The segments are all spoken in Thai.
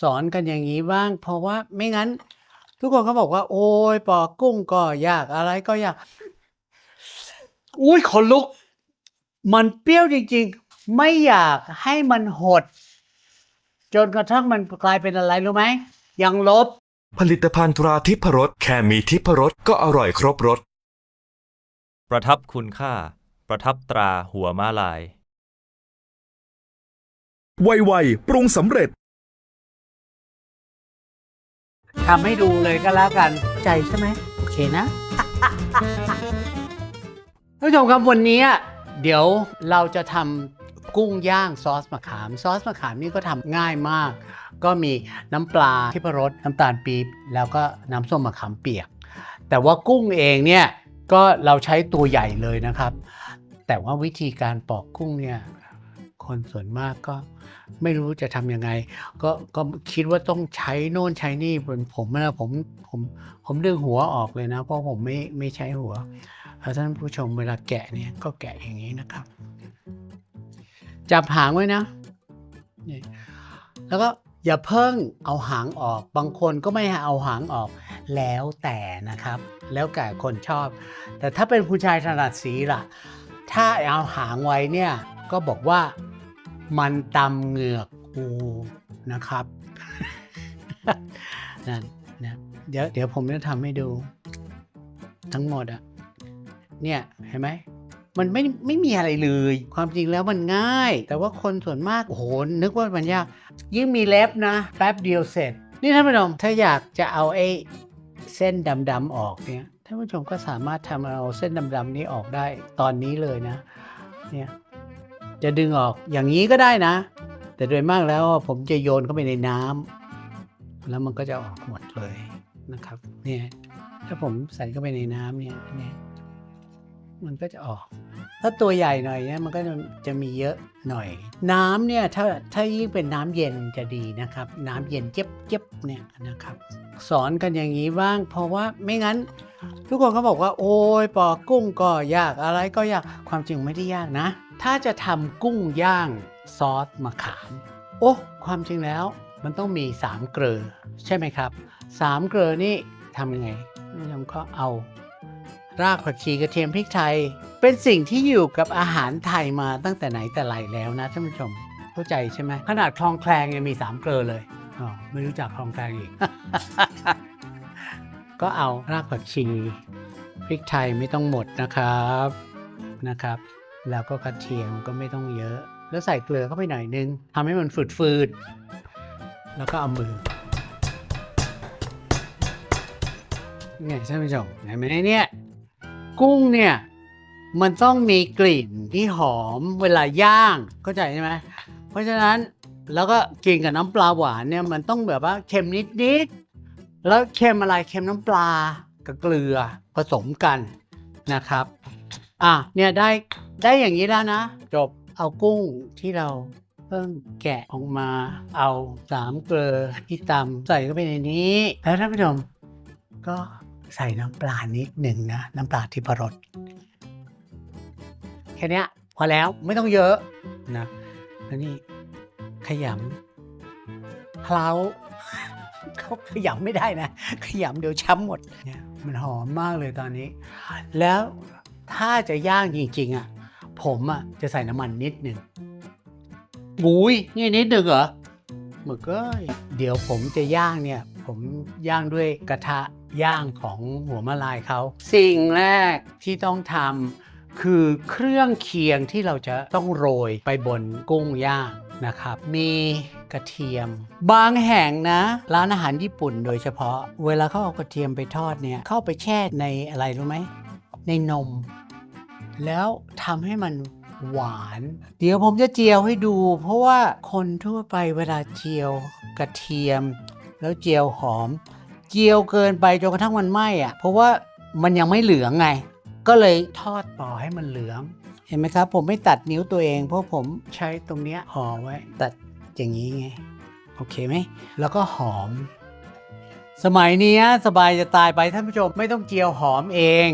สอนกันอย่างนี้บ้าง เพราะว่าไม่งั้น ทุกคนก็บอกว่า โอ้ยปอกกุ้งก็ยากอะไรก็ยาก อุ้ยขนลุก มันเปรี้ยวจริง ๆ ไม่อยากให้มันหด จนกระทั่งมันกลายเป็นอะไรรู้ไหมยังลบ ผลิตภัณฑ์ตราทิพรสแค่มีทิพรสก็อร่อยครบรสประทับคุณค่า ประทับตราหัวม้าลาย ไวๆปรุงสำเร็จ ทำให้ดูเลยก็แล้วกันใจใช่ไหมโอเคนะท่านผู้ชมครับวันนี้เดี๋ยวเราจะทำกุ้งย่างซอสมะขาม ซอสมะขามนี่ก็ทำง่ายมาก ก็มีน้ำปลาที่พรสน้ำตาลปี๊บแล้วก็น้ำส้มมะขามเปียก แต่ว่ากุ้งเองเนี่ยก็เราใช้ตัวใหญ่เลยนะครับ แต่ว่าวิธีการปอกกุ้งเนี่ย คนส่วนมากก็ไม่รู้จะทำยังไง ก็ก็คิดว่าต้องใช้โน่นใช้นี่เป็นผมนะผมผมผมดึงหัวออกเลยนะ เพราะผมไม่ไม่ใช้หัวท่านผู้ชมเวลาแกะเนี่ยก็แกะอย่างนี้นะครับ จับหางไว้นะนี่แล้วก็อย่าเพิ่งเอาหางออก บางคนก็ไม่เอาหางออกแล้วแต่นะครับ แล้วแต่คนชอบ แต่ถ้าเป็นผู้ชายถนัดสีล่ะ ถ้าเอาหางไว้เนี่ยก็บอกว่า มันตำเหงือกกูนะครับนั่นนะเดี๋ยวเดี๋ยวผมจะทำให้ดู ทั้งหมดอะเนี่ยเห็นไหมมันไม่ไม่มีอะไรเลย ความจริงแล้วมันง่าย แต่ว่าคนส่วนมากโอ้โหนึกว่ามันยาก ยิ่งมีเล็บนะแป๊บเดียวเสร็จ นี่ท่านผู้ชมถ้าอยากจะเอาไอ้เส้นดำๆออกเนี่ยท่านผู้ชมก็สามารถทำเอาเส้นดำๆนี้ออกได้ตอนนี้เลยนะ เนี่ย จะดึงออกอย่างนี้ก็ได้นะ แต่โดยมากแล้วผมจะโยนเข้าไปในน้ำแล้วมันก็จะออกหมดเลยนะครับ เนี่ยถ้าผมใส่เข้าไปในน้ำเนี่ยเนี่ยมันก็จะออก ถ้าตัวใหญ่หน่อยเนี่ยมันก็จะจะมีเยอะหน่อย น้ำเนี่ยถ้าถ้ายิ่งเป็นน้ำเย็นจะดีนะครับ น้ำเย็นเจ็บเจ็บเนี่ยนะครับ สอนกันอย่างนี้บ้าง เพราะว่าไม่งั้น ทุกคนก็บอกว่าโอ้ยปอกกุ้งก็ยากอะไรก็ยากความจริงไม่ได้ยากนะ ถ้าจะทำกุ้งย่างซอสมะขาม โอ้ความจริงแล้วมันต้องมี3เกลือใช่ไหมครับ3เกลือนี่ทำยังไงนผู้ชมก็เอา รากผักชีกระเทียมพริกไทย เป็นสิ่งที่อยู่กับอาหารไทยมาตั้งแต่ไหนแต่ไรแล้วนะท่านผู้ชมเข้าใจใช่ไหมขนาดคลองแคลงยังมี3เกลือเลยอ๋อไม่รู้จักคลองแคลงอีก ก็เอารากผักชีพริกไทยไม่ต้องหมดนะครับนะครับ แล้วก็กระเทียมก็ไม่ต้องเยอะ แล้วใส่เกลือเข้าไปหน่อยนึงทำให้มันฝืดๆแล้วก็เอามือไงท่านผู้ชมเห็นไหมเนี่ยกุ้งเนี่ยมันต้องมีกลิ่นที่หอมเวลาย่างเข้าใจใช่ไหมเพราะฉะนั้นแล้วก็กินกับน้ำปลาหวานเนี่ยมันต้องแบบว่าเค็มนิดๆ แล้วเค็มอะไรเค็มน้ำปลากับเกลือผสมกันนะครับ อะเนี่ยได้ได้อย่างนี้แล้วนะ จบเอากุ้งที่เราเพิ่งแกะออกมาเอาสามเกลือที่ตำใส่เข้าไปในนี้ แล้วท่านผู้ชมก็ใส่น้ำปลานิดหนึ่งนะ น้ำปลาทิพรสแค่นี้พอแล้วไม่ต้องเยอะนะแล้วนี่ขยำเคล้า เขาขยำไม่ได้นะ ขยำเดี๋ยวช้ำหมดเนี่ยมันหอมมากเลยตอนนี้ แล้วถ้าจะย่างจริงๆอะผมอะจะใส่น้ำมันนิดหนึ่งอุ้ยนี่นิดหนึ่งเหรอหมึกเอ้ยเดี๋ยวผมจะย่างเนี่ย ผมย่างด้วยกระทะย่างของหัวมะลายเขาสิ่งแรกที่ต้องทำคือเครื่องเคียงที่เราจะต้องโรยไปบนกุ้งย่างนะครับ มี กระเทียม บางแห่งนะ ร้านอาหารญี่ปุ่นโดยเฉพาะ เวลาเขาเอากระเทียมไปทอดเนี่ยเข้าไปแช่ในอะไรรู้ไหมในนม แล้วทำให้มันหวาน เดี๋ยวผมจะเจียวให้ดู เพราะว่าคนทั่วไปเวลาเจียวกระเทียม แล้วเจียวหอม เจียวเกินไปจนกระทั่งมันไหม้อะเพราะว่ามันยังไม่เหลืองไง ก็เลยทอดต่อให้มันเหลือง เห็นไหมครับ ผมไม่ตัดนิ้วตัวเอง เพราะผมใช้ตรงเนี้ยห่อไว้ ตัด อย่างนี้ไง โอเคไหม แล้วก็หอม สมัยนี้สบายจะตายไปท่านผู้ชมไม่ต้องเจียวหอมเอง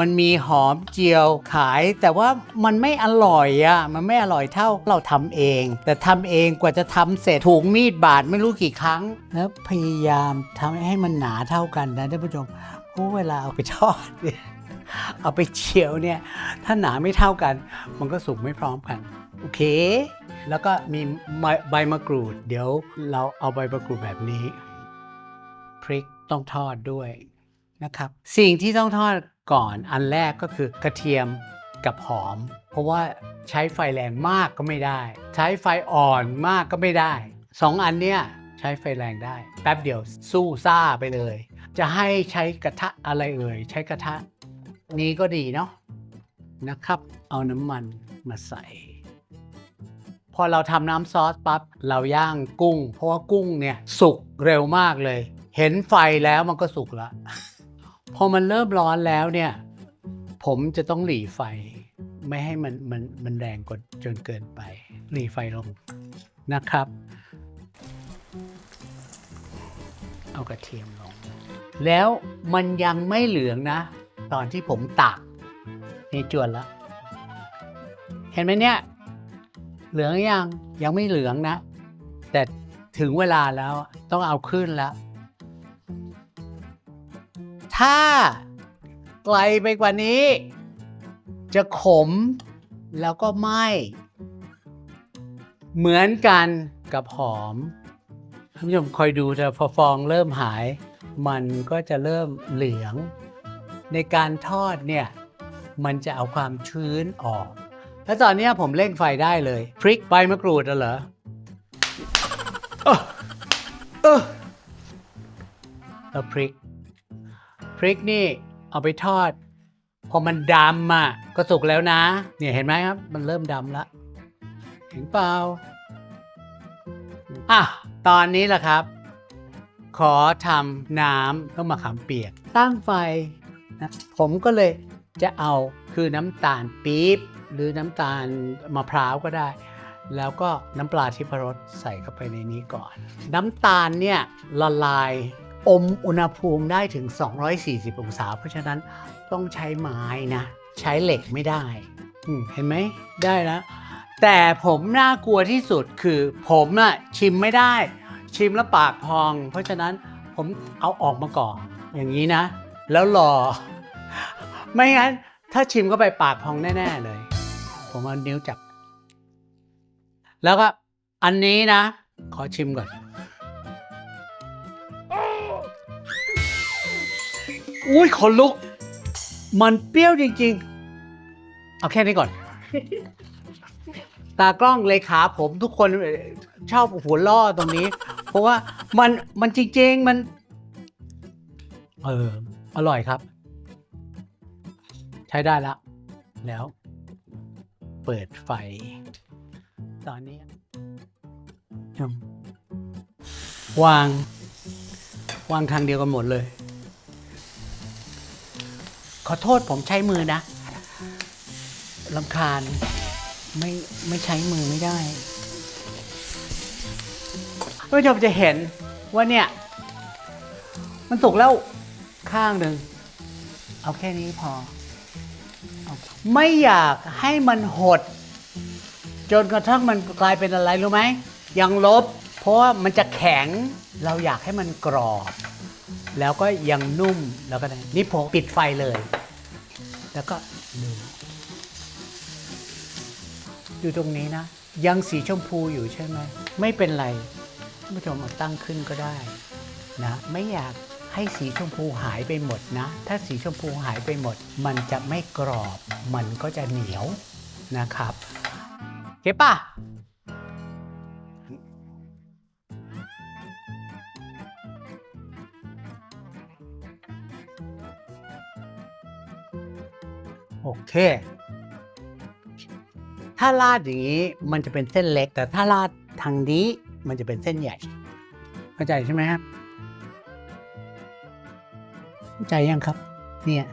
มันมีหอมเจียวขาย แต่ว่ามันไม่อร่อยอะ่ะมันไม่อร่อยเท่าเราทำเอง แต่ทำเองกว่าจะทำเสร็จถูกมีดบาดไม่รู้กี่ครั้ง แล้วพยายามทำให้มันหนาเท่ากันนะท่านผู้ชมเพราะเวลาเอาไปทอดเนี่ยเอาไปเจียวเนี่ย ถ้าหนาไม่เท่ากัน มันก็สุกไม่พร้อมกัน โอเค แล้วก็มีใบมะกรูด เดี๋ยวเราเอาใบมะกรูดแบบนี้ พริกต้องทอดด้วยนะครับ สิ่งที่ต้องทอดก่อนอันแรกก็คือกระเทียมกับหอม เพราะว่าใช้ไฟแรงมากก็ไม่ได้ ใช้ไฟอ่อนมากก็ไม่ได้สองอันเนี้ยใช้ไฟแรงได้ แป๊บเดียวสู้ซ่าไปเลย จะให้ใช้กระทะอะไรเอ่ยใช้กระทะนี้ก็ดีเนาะนะครับ เอาน้ำมันมาใส่ พอเราทำน้ำซอสปั๊บเราย่างกุ้ง เพราะว่ากุ้งเนี่ยสุกเร็วมากเลย เห็นไฟแล้วมันก็สุกละ พอมันเริ่มร้อนแล้วเนี่ย ผมจะต้องหลีไฟ ไม่ให้มันมันมันแรงกดจนเกินไป หลีไฟลงนะครับ เอากระเทียมลง แล้วมันยังไม่เหลืองนะ ตอนที่ผมตักนี่จวนแล้ว เห็นไหมเนี่ย เหลืองยังยังไม่เหลืองนะ แต่ถึงเวลาแล้วต้องเอาขึ้นแล้ว ถ้าไกลไปกว่านี้ จะขมแล้วก็ไหมเหมือนกันกับหอมท่านผู้ชมคอยดูแต่พอฟองเริ่มหาย มันก็จะเริ่มเหลือง ในการทอดเนี่ย มันจะเอาความชื้นออก แล้วตอนนี้ผมเร่งไฟได้เลย พริกใบมะกรูดเหรอเออเออแล้วพริก พริกนี่เอาไปทอด พอมันดำอะก็สุกแล้วนะ เนี่ยเห็นไหมครับ มันเริ่มดำแล้วเห็นเปล่าอะตอนนี้แหละครับ ขอทำน้ำต้องมะขามเปียก ตั้งไฟนะผมก็เลยจะเอา คือน้ำตาลปี๊บหรือน้ำตาลมะพร้าวก็ได้ แล้วก็น้ำปลาทิพรสใส่เข้าไปในนี้ก่อน น้ำตาลเนี่ยละลายอมอุณหภูมิได้ถึง 240 องศา เพราะฉะนั้นต้องใช้ไม้นะ ใช้เหล็กไม่ได้ เห็นไหมได้แล้ว แต่ผมน่ากลัวที่สุดคือผมน่ะชิมไม่ได้ ชิมแล้วปากพอง เพราะฉะนั้นผมเอาออกมาก่อนอย่างนี้นะ แล้วรอ ไม่งั้น ถ้าชิมก็ไปปากพองแน่ ๆ เลย ผมเอานิ้วจับ แล้วก็อันนี้นะ ขอชิมก่อน อุ้ยขนลุก มันเปรี้ยวจริง ๆ เอาแค่นี้ก่อน ตากล้องเลขาผมทุกคนชอบหัวล่อตรงนี้ เพราะว่ามันมันจริง ๆ มัน เออ อร่อยครับ ช้ได้แล้วแล้ว เปิดไฟ ตอนนี้ชมวาง วางทางเดียวกันหมดเลย ขอโทษผมใช้มือนะลำคาญ ไม่ไม่ใช้มือไม่ได้ท่านผู้ชมจะเห็นว่าเนี่ย มันสุกแล้วข้างหนึ่ง เอาแค่นี้พอเอา ไม่อยากให้มันหด จนกระทั่งมันกลายเป็นอะไรรู้ไหมยังลบ เพราะว่ามันจะแข็งเราอยากให้มันกรอบ แล้วก็ยังนุ่มแล้วก็ได้นี่ผมปิดไฟเลย แล้วก็ดูดูตรงนี้นะ ยังสีชมพูอยู่ใช่ไหมไม่เป็นไรท่านผู้ชมตั้งขึ้นก็ได้นะไม่อยาก ให้สีชมพูหายไปหมดนะ ถ้าสีชมพูหายไปหมด มันจะไม่กรอบ มันก็จะเหนียวนะครับเก็บป่ะโอเค ถ้าลาดอย่างนี้มันจะเป็นเส้นเล็ก แต่ถ้าลาดทางนี้มันจะเป็นเส้นใหญ่ เข้าใจใช่ไหมครับ เข้าใจยังครับ เนี่ย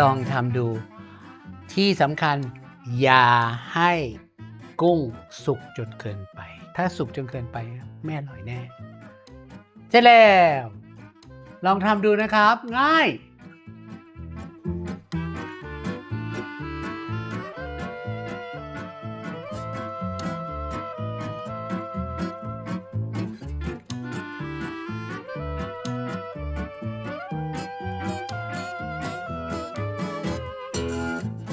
ลองทำดู ที่สำคัญอย่าให้กุ้งสุกจนเกินไป ถ้าสุกจนเกินไป ไม่อร่อยแน่ เสร็จแล้ว ลองทำดูนะครับ ง่าย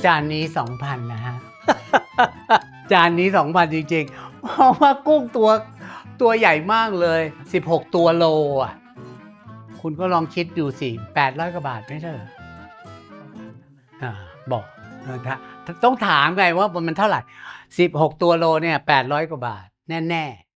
จานนี้สองพันนะฮะ จานนี้สองพันจริงๆ เพราะว่ากุ้งตัวตัวใหญ่มากเลย 16 ตัวโลอะ คุณก็ลองคิดดูสิ800กว่าบาทไม่ใช่เหรออ่าบอกต้องถามไงว่ามันเท่าไหร่16ตัวโลเนี่ย800กว่าบาท แน่ ๆ